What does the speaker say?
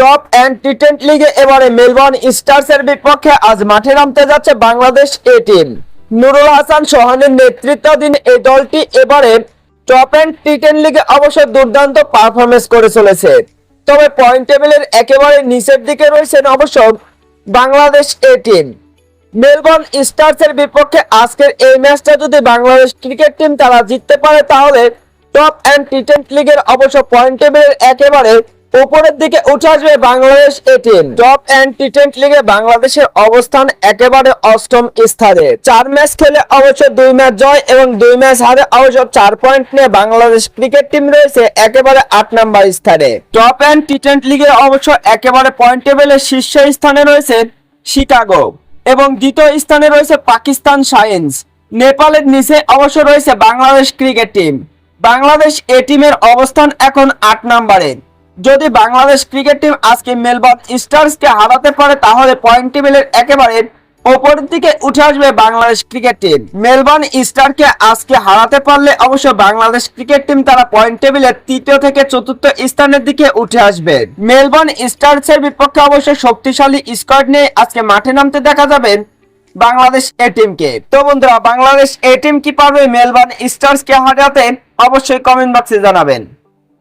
Top and টি লিগে এবারে Melbourne স্টার্সের বিপক্ষে আজ মাঠে নামতে যাচ্ছে বাংলাদেশ এ টিম নুরুল হাসান সোহানের নেতৃত্বাধীন এই দলটি এবারে টপ অ্যান্ড টি টেন লিগে অবশ্য দুর্দান্ত পারফরমেন্স করে চলেছে। তবে পয়েন্ট টেবিলের একেবারে নিচের দিকে রয়েছেন অবশ্য বাংলাদেশ এ টিম মেলবোর্ন স্টার্সের বিপক্ষে আজকের এই ম্যাচটা যদি বাংলাদেশ ক্রিকেট টিম তারা জিততে পারে, তাহলে টপ অ্যান্ড টি টোয়েন্টি লিগের অবশ্য পয়েন্ট টেবিলের একেবারে উপরের দিকে উঠে আসবে Bangladesh A team top and T twenty লিগে বাংলাদেশের অবস্থান একেবারে অষ্টম স্থানে। চার ম্যাচ খেলে অবশ্য দুই ম্যাচ জয় এবং দুই ম্যাচ হারে অবশ্য চার পয়েন্ট নিয়ে বাংলাদেশ ক্রিকেট টিম রয়েছে একেবারে আট নাম্বার স্থানে। টপ অ্যান্ড টি টোয়েন্টি লিগে অবশ্য একেবারে পয়েন্ট টেবিলের শীর্ষ স্থানে রয়েছে শিকাগো এবং দ্বিতীয় স্থানে রয়েছে পাকিস্তান সায়েন্স নেপালের নিচে অবশ্য রয়েছে Bangladesh cricket team Bangladesh A টিমের অবস্থান এখন আট নম্বরে যদি বাংলাদেশ ক্রিকেট টিম আজকে মেলবোর্ন স্টার্সকে হারাতে পারে, তাহলে পয়েন্ট টেবিলের একেবারে ওপরের দিকে উঠে আসবে বাংলাদেশ ক্রিকেট টিম। মেলবোর্ন স্টারকে আজকে হারাতে পারলে অবশ্য বাংলাদেশ ক্রিকেট টিম তারা পয়েন্ট টেবিলের তৃতীয় থেকে চতুর্থ স্থানের দিকে উঠে আসবে। মেলবোর্ন স্টার্সের বিপক্ষে অবশ্য শক্তিশালী স্কোয়াড নিয়ে আজকে মাঠে নামতে দেখা যাবে বাংলাদেশ এ টিমকে। তো বন্ধুরা, বাংলাদেশ এ টিম কি পারবে মেলবোর্ন স্টার্সকে হারাতে অবশ্যই কমেন্ট বক্সে জানাবেন।